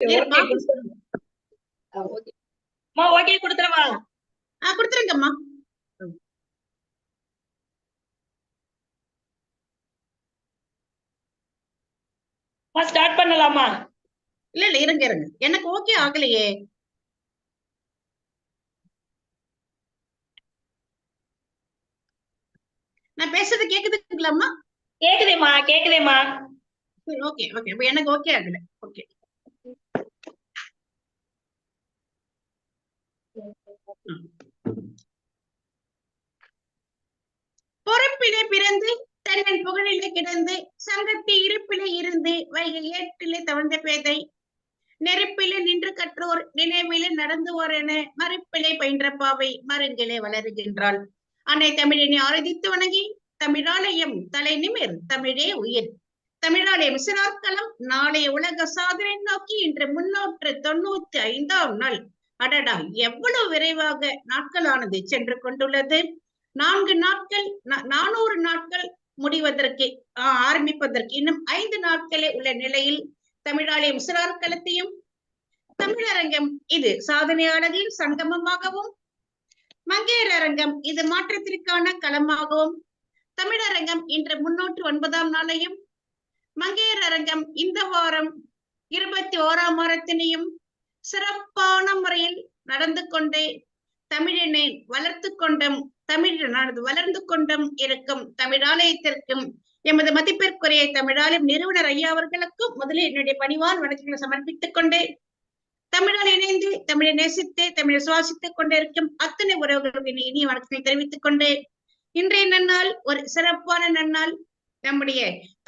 Okay கொடுத்துறவா ஆ கொடுத்துருங்கம்மா. Start பண்ணலாமா? இல்ல இல்ல இருங்க இருங்க. எனக்கு ஓகே ஆகலையே. நான் பேசுறது கேக்குதுங்களாம்மா? கேக்குதேம்மா கேக்குதேம்மா. Okay okay. எனக்கு ஓகே ஆகல. ஓகே. பொறுப்பிலே பிறந்து தன்னன் புகழிலே கிடந்து சங்கத்தி இருப்பிலே இருந்து வைகை ஏட்டிலே தவழ்ந்த பேதை நெருப்பிலே நின்று கற்றோர் நினைவிலே நடந்துவோர் என மறுப்பிலே பயின்ற பாவை மருங்கிலே வளருகின்றாள். அன்னை தமிழினை ஆராதித்து வணங்கி தமிழாலயம் தலை நிமிர் தமிழே உயிர். தமிழாலயம் சிறார்களம் நாளைய உலக சாதனை நோக்கி இன்று முன்னூற்று தொண்ணூத்தி ஐந்தாம் நாள். அடடா எவ்வளவு விரைவாக நாட்களானது சென்று கொண்டுள்ளது? நான்கு நாட்கள் நானூறு நாட்கள் முடிவதற்கு ஆஹ், ஆரம்பிப்பதற்கு இன்னும் ஐந்து நாட்களே உள்ள நிலையில் தமிழாலயம் சிறார்களத்தையும் தமிழரங்கம் இது சாதனையாளர்களின் சங்கமமாகவும் மங்கையர் அரங்கம் இது மாற்றத்திற்கான களமாகவும் தமிழரங்கம் இன்று முன்னூற்று ஒன்பதாம் நாளையும் மங்கையர் அரங்கம் இந்த வாரம் இருபத்தி ஓராம் வாரத்தினையும் சிறப்பான முறையில் நடந்து கொண்டே தமிழினை வளர்த்து கொண்டும் தமிழ் வளர்ந்து கொண்டும் இருக்கும் தமிழாலயத்திற்கும் எமது மதிப்பிற்குரிய தமிழாலயம் நிறுவனர் ஐயா அவர்களுக்கும் முதலில் என்னுடைய பணிவான் வணக்கங்களை சமர்ப்பித்துக் கொண்டே தமிழால் இணைந்து தமிழை நேசித்து தமிழை சுவாசித்துக் கொண்டிருக்கும் அத்தனை உறவுகளுக்கு இனிய வணக்கங்களை தெரிவித்துக் கொண்டு இன்றைய நன்னாள் ஒரு சிறப்பான நன்னாள் நம்முடைய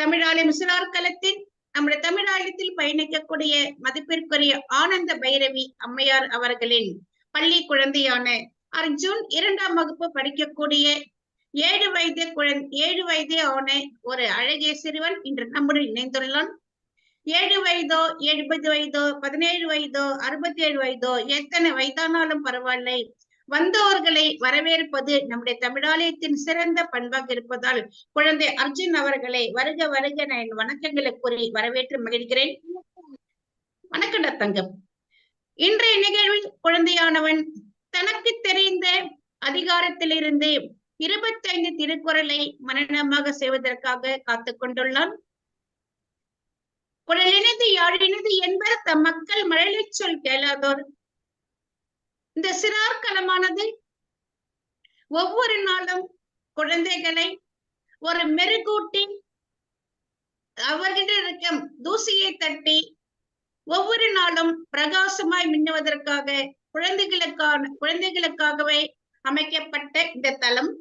தமிழாலயம் சிறார்களத்தின் நம்முடைய தமிழாயத்தில் பயணிக்கக்கூடிய மதிப்பிற்குரிய ஆனந்த பைரவி அம்மையார் அவர்களின் பள்ளி குழந்தையான அர்ஜுன் இரண்டாம் வகுப்பு படிக்கக்கூடிய ஏழு வயது குழந்தை ஏழு வயதே ஆன ஒரு அழகிய சிறுவன் இன்று நம்முடன் இணைந்துள்ளான். ஏழு வயதோ எழுபது வயதோ பதினேழு வயதோ அறுபத்தி ஏழு வயதோ எத்தனை வயதானாலும் பரவாயில்லை. வந்தவர்களை வரவேற்பது நம்முடைய தமிழாலயத்தின் சிறந்த பண்பாக இருப்பதால் குழந்தை அர்ஜுன் அவர்களை வருக வருக நான் என் வணக்கங்களை கூறி வரவேற்று மகிழ்கிறேன். வணக்கம்டா தங்கம். இன்றைய நிகழ்வில் குழந்தையானவன் தனக்கு தெரிந்த அதிகாரத்திலிருந்து இருபத்தைந்து திருக்குறளை மனநமாக செய்வதற்காக காத்துக் கொண்டுள்ளான். குரலினது யாழினது என்பர் தம் மக்கள் மழலைச் சொல் கேளாதோர் இந்த சிறார் களமானது ஒவ்வொரு நாளும் குழந்தைகளை ஒரு மெருகூட்டி அவர்கிட்ட இருக்கும் தூசியை தட்டி ஒவ்வொரு நாளும் பிரகாசமாய் மின்னுவதற்காக குழந்தைகளுக்கான குழந்தைகளுக்காகவே அமைக்கப்பட்ட இந்த தளம்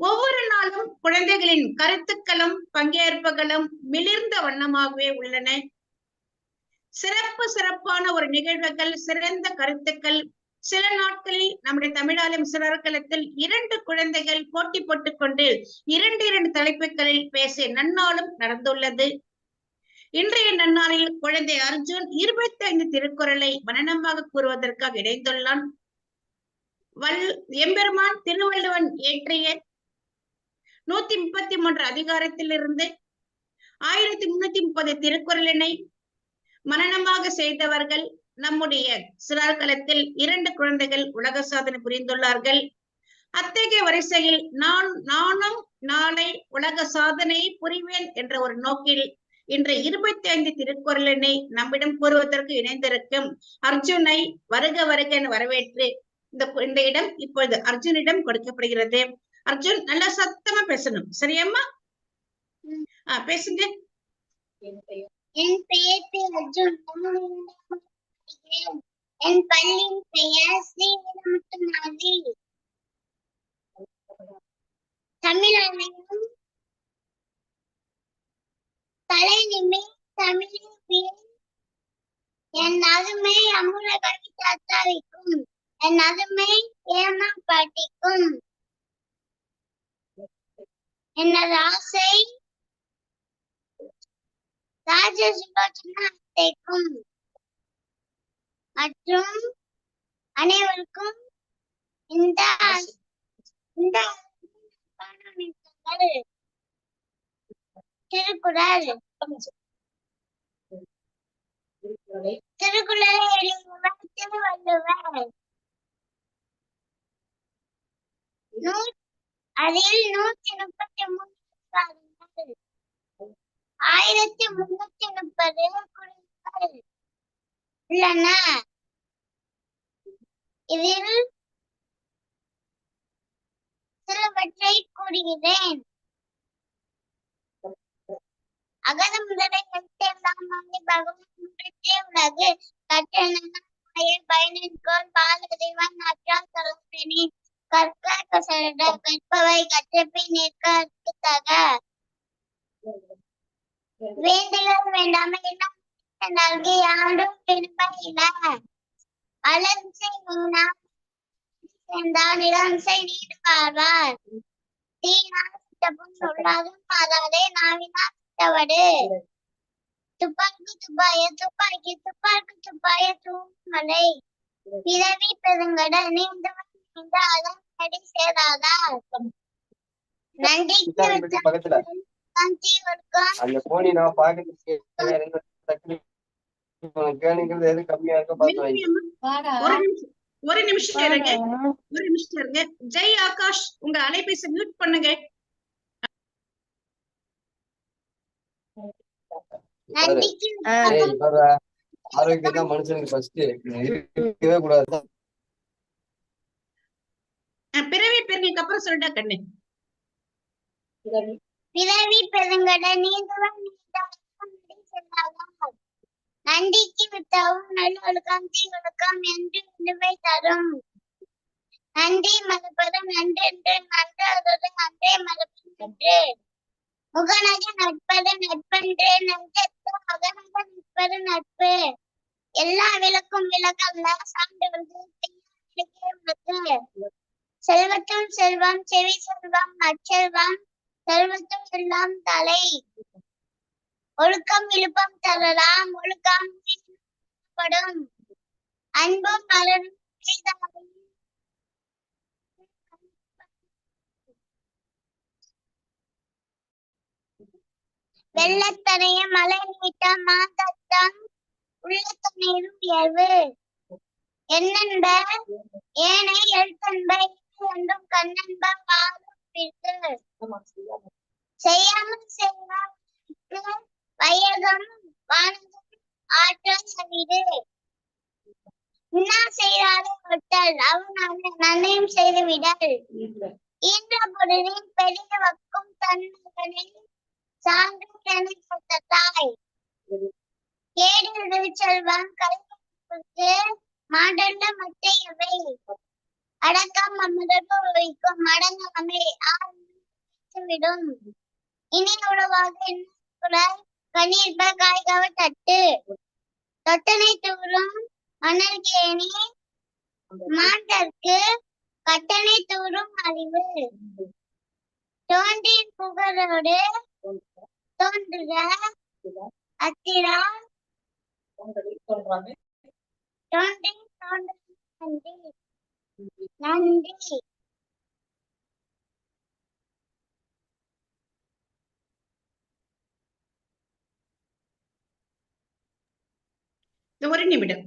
ஒவ்வொரு நாளும் குழந்தைகளின் கருத்துக்களும் பங்கேற்புகளும் மிளிர்ந்த வண்ணமாகவே உள்ளன. சிறப்பு சிறப்பான ஒரு நிகழ்வுகள் சிறந்த கருத்துக்கள். சில நாட்களில் நம்முடைய தமிழாலயம் சிறார்களத்தில் இரண்டு குழந்தைகள் போட்டி போட்டுக் கொண்டு இரண்டு இரண்டு தலைப்புகளில் பேசிய நன்னாளும் நடந்துள்ளது. இன்றைய நன்னாளில் குழந்தை அர்ஜுன் இருபத்தி ஐந்து திருக்குறளை மனநமாக கூறுவதற்காக இணைந்துள்ளான். வல் எம்பெருமான் திருவள்ளுவன் இயற்றிய நூத்தி முப்பத்தி மூன்று அதிகாரத்திலிருந்து ஆயிரத்தி முன்னூத்தி முப்பது திருக்குறளினை மனனமாக செய்தவர்கள் நம்முடைய சிறார்களத்தில் இரண்டு குழந்தைகள் உலக சாதனை புரிந்துள்ளார்கள். அத்தகைய வரிசையில் நான் நானும் நாளை உலக சாதனையை புரிவேன் என்ற ஒரு நோக்கில் இன்று இருபத்தி ஐந்து திருக்குறளினை நம்மிடம் கூறுவதற்கு இணைந்திருக்கும் அர்ஜுனை வருக வருக என வரவேற்று இந்த இந்த இடம் இப்பொழுது அர்ஜுனிடம் கொடுக்கப்படுகிறது. அர்ஜுன் நல்லா சத்தமா பேசணும். சரியாம்மா? ஆஹ் பேசுங்க. என் பெயர் பி. அர்ஜுன் என் பள்ளியின் பெயர் ஸ்ரீ வீரமுத்துமாரி தமிழனையும் தலை நிமிர் என் அருமை அமுலகவி தாத்தாவிக்கும் என் அருமை ஏமா பாட்டிக்கும் எனது ஆசை ராஜசுலோச்சனா அத்தைக்கும் மற்றும் அனைவருக்கும் இந்த இந்த திருக்குறள். திருக்குறளை எழுதியவர் திருவள்ளுவர். நூ அதில் நூத்தி முப்பத்தி மூணு ஆயிரத்தி முன்னூத்தி முப்பது குறிப்புகள் உள்ளன. இதில் சிலவற்றை கூறுகிறேன். அகர முதலை எழுத்தெல்லாம் வந்து பகவான் முற்றத்தே உலகு. கற்றன பயனின்கோள் பாலறிவன் அற்றால் தலப்பெணி கற்க கசட கற்பவை கற்றபின் நிற்க தக வேண்டுதல் வேண்டாமை எல்லாம் நல்கி யாரும் விரும்பல அலன்சை நீனாம் சேர்ந்தால் இளம்சை நீடு வாழ்வார். தீனால் சித்தப்பும் சொல்லாதும் பாதாதே நாவினா சித்தவடு. துப்பாக்கி துப்பாய துப்பாக்கி துப்பாக்கி துப்பாய தூமலை பிறவி பெருங்கட நீந்தவன் நீந்த அதன் அடி சேராதார் நன்றிக்கு அந்த போனி நான் பாக்கிறதுக்கு கேளுங்கிறது எது கம்மியா இருக்கோ வாங்கி ஒரு நிமிஷம் ஒரு நிமிஷம் இருங்க. ஒரு நிமிஷம் இருங்க. ஜெய் ஆகாஷ் உங்க அலைபேசி மியூட் பண்ணுங்க. ஆரோக்கியம் தான் மனுஷனுக்கு ஃபர்ஸ்ட் இருக்கவே கூடாது. பிறவி பெருமைக்கு அப்புறம் சொல்லிட்டா கண்ணு. பிறவி பெருங்கட நீந்துவன் நன்றிக்கு வித்தவும் நல்லொழுக்கம் தீவொழுக்கம் என்று விடுவை தரும். நன்றி மறுப்பதும் நன்றென்று நன்றாதது நன்றே மறுப்பது நன்று முகநக நட்பது நட்பன்று நெஞ்சத்து அகநக நட்பது நட்பு. எல்லா விளக்கும் விளக்கல்ல சான்று செல்வத்தும் செல்வம் செவி செல்வம் நற்செல்வம் செல்வத்தும் எல்லாம் தலை. ஒழுக்கம் விழுப்பம் தரலாம். ஒழுக்கம் படும். அன்பும் மலரும். வெள்ளத்தனைய மலை நீட்டம் மாதத்தம் உள்ளத்தனையும் உயர்வு என்னென்ப? ஏனை எழுத்தன்ப. என்றும் கண்ணன்ப வாழும் பிற்கு செய்யாமல் செய்வார் வயதும் வானதும் ஆற்றல் அறிவு இன்னா செய்தாலே ஒட்டல் அவன் நன்மையும் செய்து விடல் ஈன்ற பொருளின் பெரிய வக்கும் தன்மைகளை சான்று தாய். கேடு செல்வம் கல்வி மாடண்ட மற்றையவை அடக்கம் அமுதகு வைக்கும் அடங்காமை விடும் இனி உணவாக குழாய்? கண்ணீர்ப காய்கவ தட்டு. தொட்டனை தூரும் மணல் கேணி மாண்டற்கு கட்டணை தூரும் அறிவு. தோன்றின் புகழோடு தோன்றுக. அத்திரா. தோன்றின் தோன்று நன்றி. நன்றி இது ஒரு நிமிடம்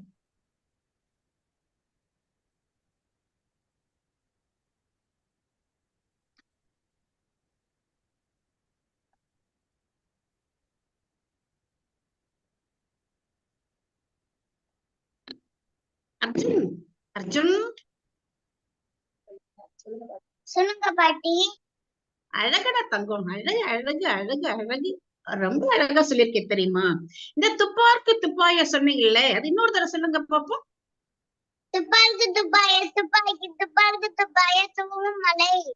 அர்ஜுன் அர்ஜுன் சொல்லுங்க பாட்டி. அழகடா தங்கம். அழகு அழகு அழகு அழகு. ரொம்ப அழகா சொல்லியிருக்கேன் தெரியுமா? இந்த துப்பார்க்கு துப்பாய சொன்னீங்கல்ல அது இன்னொரு தடவை சொல்லுங்க பாப்போம். துப்பாக்கி துப்பாய துப்பாக்கி துப்பாக்கி துப்பாய தூவும் மலை.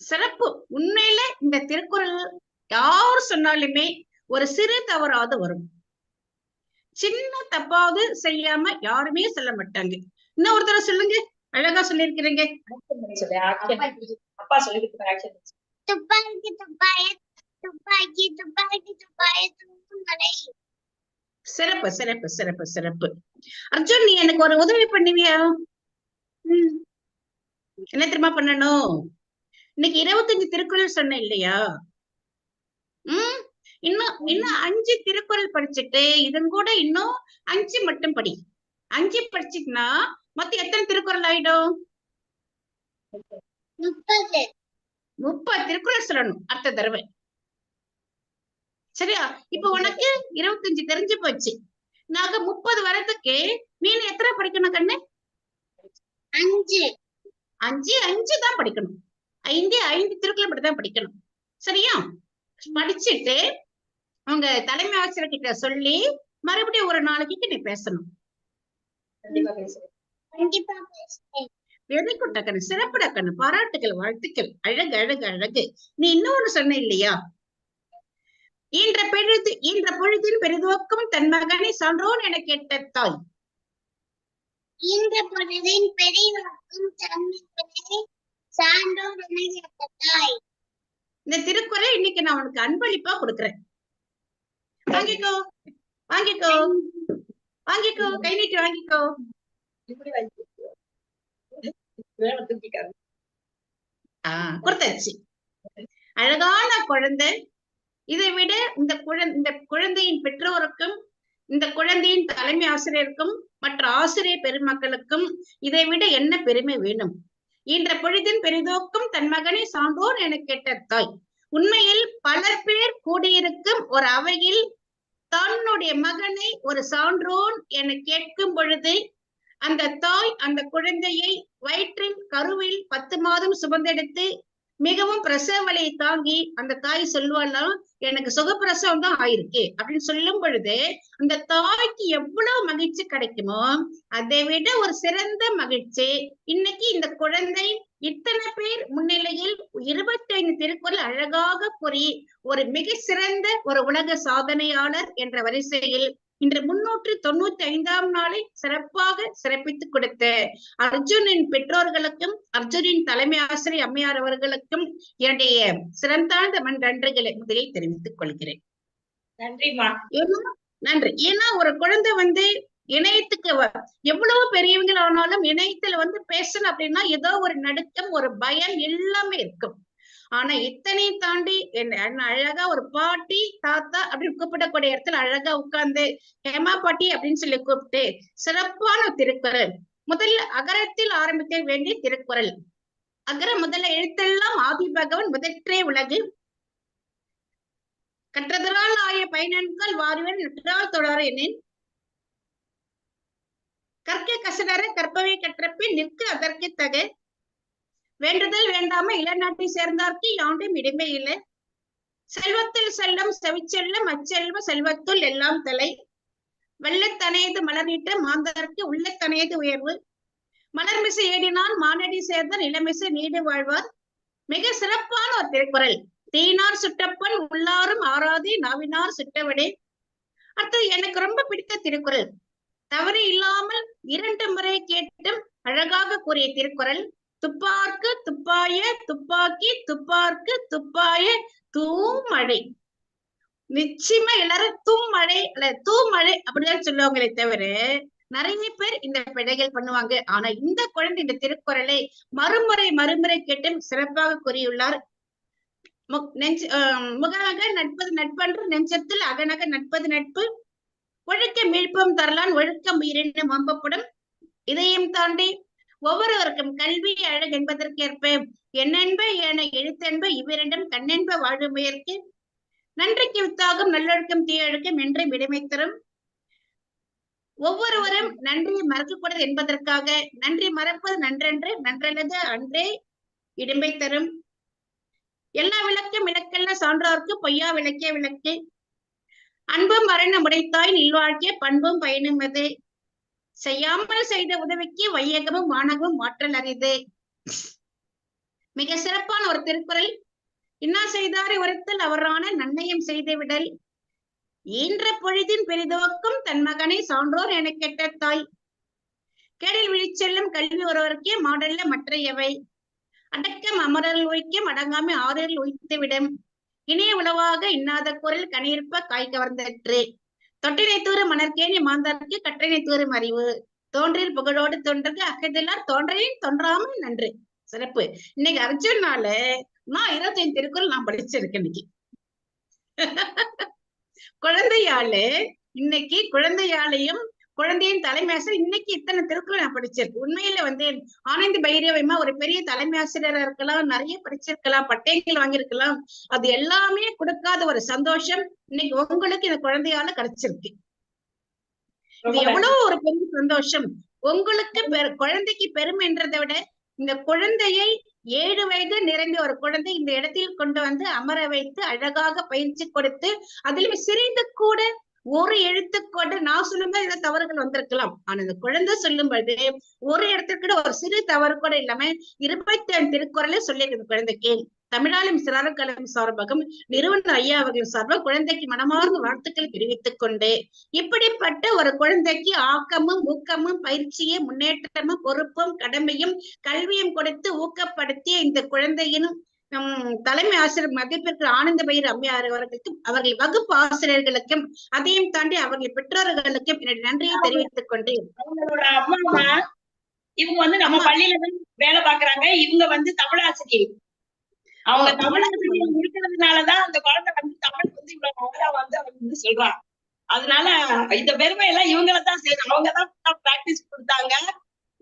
சிறப்பு. உண்மையில இந்த திருக்குறள் யார் சொன்னாலுமே ஒரு சிறு தவறாவது வரும். சின்ன தப்பாவது செய்யாம யாருமே சொல்ல மாட்டாங்க. இன்னும் ஒரு தடவை சொல்லுங்க. அழகா சொல்லியிருக்கிறீங்க. அப்பா சொல்லி கொடுத்த ஆக்ஷன் துப்பாக்கி துப்பாய துப்பாக்கி துப்பாக்கி துப்பாய மலை சிறப்பு சிறப்பு சிறப்பு சிறப்பு. அர்ஜுன் நீ எனக்கு ஒரு உதவி பண்ணுவியா? ம், என்ன தெரியுமா பண்ணணும்? இன்னைக்கு இருபத்தஞ்சு திருக்குறள் சொன்னேன் இல்லையா? உம் இன்னும் இன்னும் அஞ்சு திருக்குறள் படிச்சுட்டு இதன் கூட இன்னும் அஞ்சு மட்டும் படி. அஞ்சு படிச்சிட்டுனா மொத்தம் எத்தனை திருக்குறள் ஆயிடும்? முப்பது. திருக்குறள் சொல்லணும் அடுத்த தடவை. சரியா? இப்ப உனக்கு இருபத்தஞ்சு தெரிஞ்சு போச்சு. நாங்க முப்பது வரதுக்கு நீ எத்தனை படிக்கணும் கண்ணு? அஞ்சு. அஞ்சு அஞ்சு தான் படிக்கணும். ஐந்து ஐந்து திருக்குறள் மட்டும் தான் படிக்கணும். சரியா? படிச்சுட்டு உங்க தலைமை ஆசிரியர் கிட்ட சொல்லி மறுபடியும் ஒரு நாளைக்கு நீ பேசணும். வெரி குட் அக்கண்ணு சிறப்புட கண்ணு பாராட்டுகள் வாழ்த்துக்கள் அழகு அழகு அழகு. நீ இன்னொன்னு சொன்ன இல்லையா? ஈன்ற பொழுது ஈன்ற பொழுதின் பெரிதுவக்கும் தன் மகனை சான்றோன் என கேட்ட தாய். இந்த பொழுதின் பெரியவர்க்கும் தன்மைகளை சான்றோர் என தாய். இந்த திருக்குறளை இன்னைக்கு நான் உனக்கு அன்பளிப்பா கொடுக்குறேன். வாங்கிக்கோ வாங்கிக்கோ வாங்கிக்கோ கை நீட்டி வாங்கிக்கோ. இப்படி ஆஹ் கொடுத்தாச்சு. அழகான குழந்தை. இதை விட இந்த குழந்தை இந்த குழந்தையின் பெற்றோருக்கும் இந்த குழந்தையின் தலைமை ஆசிரியருக்கும் மற்ற ஆசிரியர் பெருமக்களுக்கும் இதை விட என்ன பெருமை வேணும்? என்ற பொழுதின் பெரிதோக்கும் தன் மகனை சான்றோர் என கேட்ட தாய். உண்மையில் பலர் பேர் கூடியிருக்கும் ஒரு அவையில் தன்னுடைய மகனை ஒரு சான்றோன் என கேட்கும் பொழுது அந்த தாய் அந்த குழந்தையை வயிற்றில் கருவில் பத்து மாதம் சுமந்தெடுத்து மிகவும் பிரசவ வலையை தாங்கி அந்த தாய் சொல்லுவாளாம் எனக்கு சுகப்பிரசவம் தான் ஆயிருக்கு. அப்படின்னு சொல்லும் பொழுது அந்த தாய்க்கு எவ்வளவு மகிழ்ச்சி கிடைக்குமோ அதை விட ஒரு சிறந்த மகிழ்ச்சி. இன்னைக்கு இந்த குழந்தை இத்தனை பேர் முன்னிலையில் இருபத்தி ஐந்து திருக்குறள் அழகாக கூறி ஒரு மிக சிறந்த ஒரு உலக சாதனையாளர் என்ற வரிசையில் இன்று முன்னூற்று தொண்ணூத்தி ஐந்தாம் நாளை சிறப்பாக சிறப்பித்துக் கொடுத்த அர்ஜுனின் பெற்றோர்களுக்கும் அர்ஜுனின் தலைமை ஆசிரியர் அம்மையார் அவர்களுக்கும் என்னுடைய சிறந்தாழ்ந்த மண் நன்றிகளை முதலில் தெரிவித்துக் கொள்கிறேன். நன்றிம்மா. ஏன்னா நன்றி. ஏன்னா ஒரு குழந்தை வந்து இணையத்துக்கு எவ்வளவு பெரியவங்க ஆனாலும் இணையத்துல வந்து பேசணும் அப்படின்னா ஏதோ ஒரு நடுக்கம் ஒரு பயம் எல்லாமே இருக்கும். ஆனா இத்தனை தாண்டி என்ன அழகா ஒரு பாட்டி தாத்தா அப்படின்னு கூப்பிடக்கூடிய இடத்துல அழகா உட்கார்ந்து ஹேமா பாட்டி? அப்படின்னு சொல்லி கூப்பிட்டு சிறப்பான திருக்குறள். முதல்ல அகரத்தில் ஆரம்பிக்க வேண்டிய திருக்குறள். அகர முதல்ல எழுத்தெல்லாம் ஆதி பகவன் முதற்றே உலகு. கற்றதரால் ஆய பயனன்கள் வாரிவன் நற்றால் தொடர எனின் கற்க கசடர கற்பவை கற்றப்பின் நிற்க அதற்கு தக வேண்டுதல் வேண்டாம இளநாட்டை சேர்ந்தார்க்கு யாண்டும் இடமே இல்லை. செல்வத்தில் செல்லம் செவிச்செல்லம் அச்செல்வ செல்வத்துள் எல்லாம் தலை. வெள்ளத்தனையது மலர்நீட்ட மாந்தர்க்கு உள்ளத்தனையது உயர்வு. மலர்மிசை ஏடினான் மானடி சேர்ந்த நிலமிசை நீடு வாழ்வார். மிக சிறப்பான ஒரு திருக்குறள். தீனார் சுட்டப்பன் உள்ளாரும் ஆராதி நாவினார் சுட்டவடே அடுத்தது எனக்கு ரொம்ப பிடித்த திருக்குறள். தவறு இல்லாமல் இரண்டு முறை கேட்டும் அழகாக கூறிய திருக்குறள். துப்பார்க்கு துப்பாய துப்பாக்கி துப்பார்க்கு துப்பாய தூமழை. நிச்சயமா எல்லாரும் தூமழை அல்ல தூமழை அப்படிதான் சொல்லுவாங்களே தவிர நிறைய பேர் இந்த பிழைகள் பண்ணுவாங்க. ஆனா இந்த குழந்தை இந்த திருக்குறளை மறுமுறை மறுமுறை கேட்டும் சிறப்பாக கூறியுள்ளார். மு- நெஞ்ச முகநக நட்பது நட்பன்று நெஞ்சத்தில் அகநக நட்பது நட்பு. ஒழுக்க மீழ்ப்பம் தரலான் ஒழுக்கம் உயிரினும் வம்பப்படும் இதையும் தாண்டி ஒவ்வொருவருக்கும் கல்வி அழகு என்பதற்கேற்ப என்னென்ப என எழுத்தென்ப இவ்விரண்டும் கண்ணென்ப வாழுமையற்கு நன்றிக்கு வித்தாகும் நல்லொழுக்கம் தீயழுக்கம் என்றும் விடுமை தரும். ஒவ்வொருவரும் நன்றியை மறக்கக்கூடாது என்பதற்காக நன்றி மறப்பது நன்றன்று நன்றல்லது அன்றே இடும்பை தரும். எல்லா விளக்கும் விளக்கல்ல சான்றோர்க்கு பொய்யா விளக்கே விளக்கு. அன்பும் மரணம் உடைத்தாய் நில்வாழ்க்கை பண்பும் பயனும் அது. செய்யாமல் செய்த உதவிக்கு வையகமும் வானகமும் மாற்றல் அரிது மிக சிறப்பான ஒரு திருக்குறள். இன்னா செய்தாரை உரைத்தல் அவரான நன்னயம் செய்து விடல். ஈன்ற பொழுதின் பெரிதோக்கும் தன் மகனை சான்றோர் என கெட்ட தாய். கேடில் விழிச்செல்லும் கல்வி ஒருவருக்கே மாடல்ல மற்றையவை. அடக்கம் அமரல் உய்க்கும் அடங்காமை ஆறில் உய்த்து விடும். இணைய உளவாக இன்னாத குரல் கனியிருப்ப காய் கவர்ந்தற்று. தொட்டினை தூறு மணற்கேணி மாந்தார்க்கு கற்றினை தூறும் அறிவு. தோன்றில் புகழோடு தோன்றது அகதெல்லாம் தோன்றையும் தோன்றாமல் நன்று. சிறப்பு. இன்னைக்கு அர்ஜுனால நான் இருபத்தைந்து திருக்குறள் நான் படிச்சிருக்கேன் இன்னைக்கு. குழந்தையாளு இன்னைக்கு குழந்தையாலையும் குழந்தையின் தலைமை ஆசிரியர் இன்னைக்கு இத்தனை திருக்குறள் நான் படிச்சிருக்கு உண்மையில வந்து ஆனந்த் பைரவமா ஒரு பெரிய தலைமை ஆசிரியரா இருக்கலாம் நிறைய படிச்சிருக்கலாம் பட்டயங்கள் வாங்கியிருக்கலாம். அது எல்லாமே கொடுக்காத ஒரு சந்தோஷம் இன்னைக்கு உங்களுக்கு இந்த குழந்தையால கிடைச்சிருக்கு. இது. எவ்வளவு ஒரு பெரிய சந்தோஷம். உங்களுக்கு பெரு- குழந்தைக்கு பெருமைன்றதை விட இந்த குழந்தையை ஏழு வயது நிறைந்த ஒரு குழந்தை இந்த இடத்தில் கொண்டு வந்து அமர வைத்து அழகாக பயிற்சி கொடுத்து அதிலும் சிறிது கூட ஒரு எழுத்து கூட நான் சொல்லும்போது ஏதாவது தவறுகள் வந்திருக்கலாம். ஆனா இந்த குழந்தை சொல்லும் பொழுது ஒரு இடத்துக்கு கூட ஒரு சிறு தவறு கூட இல்லாம இருபத்தி ஐந்து திருக்குறளை சொல்லியிருக்கு குழந்தைக்கு. தமிழாலும் சிறாரக்கலம் சார்பாகவும் நிறுவனர் ஐயா அவர்கள் சார்பாக குழந்தைக்கு மனமார்ந்த வாழ்த்துக்கள் தெரிவித்துக் கொண்டு இப்படிப்பட்ட ஒரு குழந்தைக்கு ஆக்கமும் ஊக்கமும் பயிற்சியும் முன்னேற்றமும் பொறுப்பும் கடமையும் கல்வியும் கொடுத்து ஊக்கப்படுத்திய இந்த குழந்தையினும் உம் தலைமை ஆசிரியர் மதிப்பிற்கு ஆனந்த பயிர் அம்மையார் அவர்களுக்கும் அவர்கள் வகுப்பு ஆசிரியர்களுக்கும் அதையும் தாண்டி அவர்கள் பெற்றோர்களுக்கும் என்னுடைய நன்றியை தெரிவித்துக் கொண்டு அவங்களோட அம்மா இவங்க வந்து நம்ம. பள்ளியில வேலை பாக்குறாங்க இவங்க வந்து தமிழாசிரியர். அவங்க தமிழாசிரியர் இருக்கிறதுனாலதான் அந்த குழந்தை வந்து தமிழ் வந்து இவ்வளவு நல்லா வந்து அவங்க வந்து சொல்றாங்க அதனால இந்த பெருமை எல்லாம் இவங்கள தான் சேரும் அவங்க தான் பிராக்டிஸ் கொடுத்தாங்க.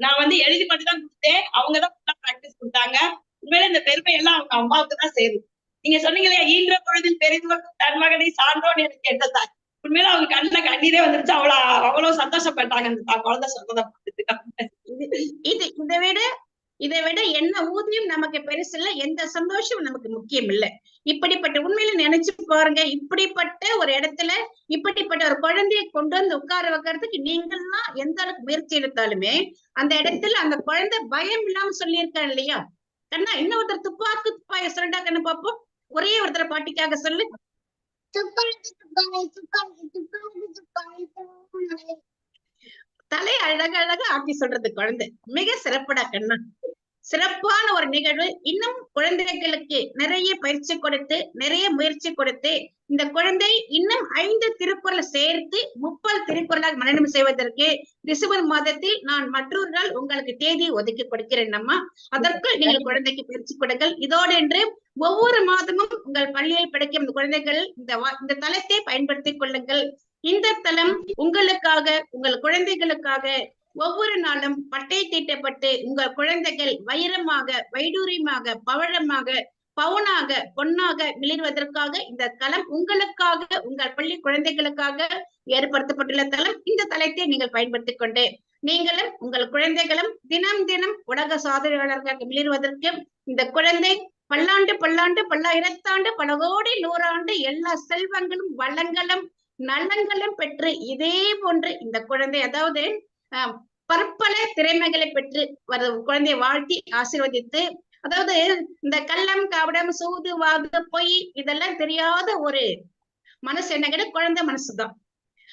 நான் வந்து எழுதி மட்டும் தான் கொடுத்தேன் அவங்க தான் பிராக்டிஸ் கொடுத்தாங்க. உண்மையில இந்த பெருமை எல்லாம் அவங்க அம்மாவுக்கு தான் சேரும். நீங்க சொன்னீங்க இல்லையா ஈன்ற பொழுதில் பெரிதுவன் தன் மகனை சான்றோன்னு எனக்கு கேட்டதா உண்மையில அவங்க கண்ணுல கண்ணீரே வந்துருச்சு. அவ்வளவு அவ்வளவு சந்தோஷப்பட்டாங்க அந்த தான் குழந்தை சொன்னதை பார்த்துட்டு. இது இதை விட இதை விட என்ன ஊதியம் நமக்கு பெருசு இல்ல எந்த சந்தோஷம் நமக்கு முக்கியம் இல்ல. இப்படிப்பட்ட உண்மையில நினைச்சு பாருங்க. இப்படிப்பட்ட ஒரு இடத்துல இப்படிப்பட்ட ஒரு குழந்தையை கொண்டு வந்து உட்கார வைக்கிறதுக்கு நீங்கள்லாம் எந்த அளவுக்கு முயற்சி எடுத்தாலுமே அந்த இடத்துல அந்த குழந்தை பயம் இல்லாம சொல்லியிருக்கா இல்லையா? கண்ணா இன்னொருத்தர் துப்பாக்கு துப்பாய சொல்லிட்டா கண்ணு பாப்போம் ஒரே ஒருத்தர் பாட்டிக்காக சொல்லு. தலை அழகழகா ஆக்கி சொல்றது குழந்தை. மிக சிறப்புடா கண்ணா. சிறப்பான ஒரு நிகழ்வு. இன்னும் குழந்தைகளுக்கு நிறைய பயிற்சி கொடுத்து நிறைய முயற்சி கொடுத்து இந்த குழந்தை இன்னும் ஐந்து திருக்குறளை சேர்த்து முப்பது திருக்குறளாக மனனம் செய்வதற்கு டிசம்பர் மாதத்தில் நான் மற்றொரு நாள் உங்களுக்கு தேதி ஒதுக்கி கொடுக்கிறேன் அம்மா. அதற்குள் நீங்கள் குழந்தைக்கு பயிற்சி கொடுங்கள். இதோடு என்று ஒவ்வொரு மாதமும் உங்கள் பள்ளியில் படிக்கும் இந்த குழந்தைகள் இந்த இந்த தளத்தை பயன்படுத்திக் கொள்ளுங்கள். இந்த தளம் உங்களுக்காக உங்கள் குழந்தைகளுக்காக ஒவ்வொரு நாளும் பட்டை தீட்டப்பட்டு உங்கள் குழந்தைகள் வைரமாக வைடூரியமாக பவழமாக பவுனாக பொன்னாக மிளிர்வதற்காக இந்த தளம் உங்களுக்காக உங்கள் பள்ளி குழந்தைகளுக்காக ஏற்படுத்தப்பட்டுள்ள தளம் இந்த தளத்தை நீங்கள் பயன்படுத்திக் கொண்டு நீங்களும் உங்கள் குழந்தைகளும் தினம் தினம் உலக சாதனையாளர்களாக மிளிர்வதற்கு இந்த குழந்தை பல்லாண்டு பல்லாண்டு பல்லாயிரத்தாண்டு பல கோடி நூறாண்டு எல்லா செல்வங்களும் வளங்களும் நலன்களும் பெற்று இதே போன்று இந்த குழந்தை அதாவது ஆஹ், பற்பல திறமைகளை பெற்று வர குழந்தையை வாழ்த்தி ஆசீர்வதித்து அதாவது இந்த கள்ளம் கபடம் சூது வாது பொய் இதெல்லாம் தெரியாத ஒரு மனசு என்ன குழந்தை மனசுதான்.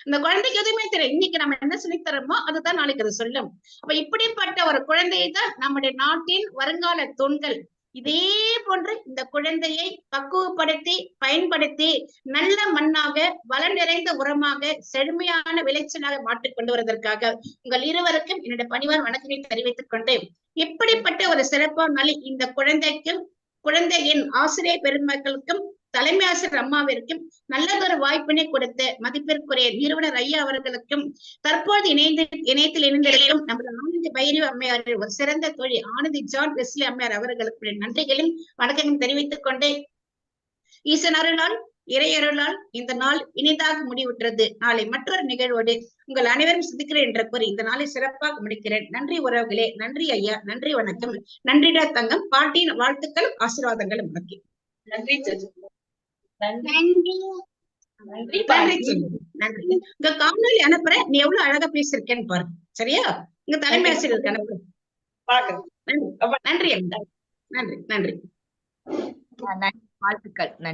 இந்த குழந்தைக்கு எதுவுமே தெரியும் இன்னைக்கு நம்ம என்ன சொல்லித் தரோமோ அதுதான் நாளைக்கு அது சொல்லும். அப்ப இப்படிப்பட்ட ஒரு குழந்தையை தான் நம்முடைய நாட்டின் வருங்கால தூண்கள் இதே போன்று இந்த குழந்தையை பக்குவப்படுத்தி பயன்படுத்தி நல்ல மண்ணாக வளம் நிறைந்த உரமாக செழுமையான விளைச்சலாக மாற்றிக் கொண்டு வருவதற்காக உங்கள் இருவருக்கும் என்னுடைய பணிவான வணக்கங்களை தெரிவித்துக் கொண்டு இப்படிப்பட்ட ஒரு சிறப்பான நாளில் இந்த குழந்தைக்கும் குழந்தையின் ஆசிரியர் பெருமக்களுக்கும் தலைமை ஆசிரியர் அம்மாவிற்கும் நல்லதொரு வாய்ப்பினை கொடுத்த மதிப்பிற்குரிய நிறுவனர் ஐயா அவர்களுக்கும் தற்போது இணைந்து இணையத்தில் இணைந்திருக்கும் நமது ஆனந்தி பைரவ அம்மையார் ஒரு சிறந்த தொழில் ஆனந்தி ஜான் வெஸ்லி அம்மையார் அவர்களுக்கு நன்றிகளும் வணக்கங்களும் தெரிவித்துக் கொண்டு ஈசன் அருளால் இறையருளால் இந்த நாள் இனிதாக முடிவுற்றது. நாளை மற்றொரு நிகழ்வோடு உங்கள் அனைவரும் சிந்திக்கிறேன் என்ற கூறி இந்த நாளை சிறப்பாக முடிக்கிறேன். நன்றி உறவுகளே நன்றி ஐயா நன்றி வணக்கம். நன்றிடா தங்கம் பாட்டியின் வாழ்த்துக்களும் ஆசீர்வாதங்களும். வணக்கம் நன்றி நன்றி. நன்றி. நன்றி நன்றி. உங்க காணொலி அனுப்புறேன். நீ எவ்வளவு அழகா பேசியிருக்கேன்னு பாரு. சரியா? உங்க தலைமை ஆசிரியருக்கு அனுப்பு. பாக்குறேன். நன்றி. நன்றி. நன்றி. நன்றி. வாழ்த்துக்கள். நன்றி.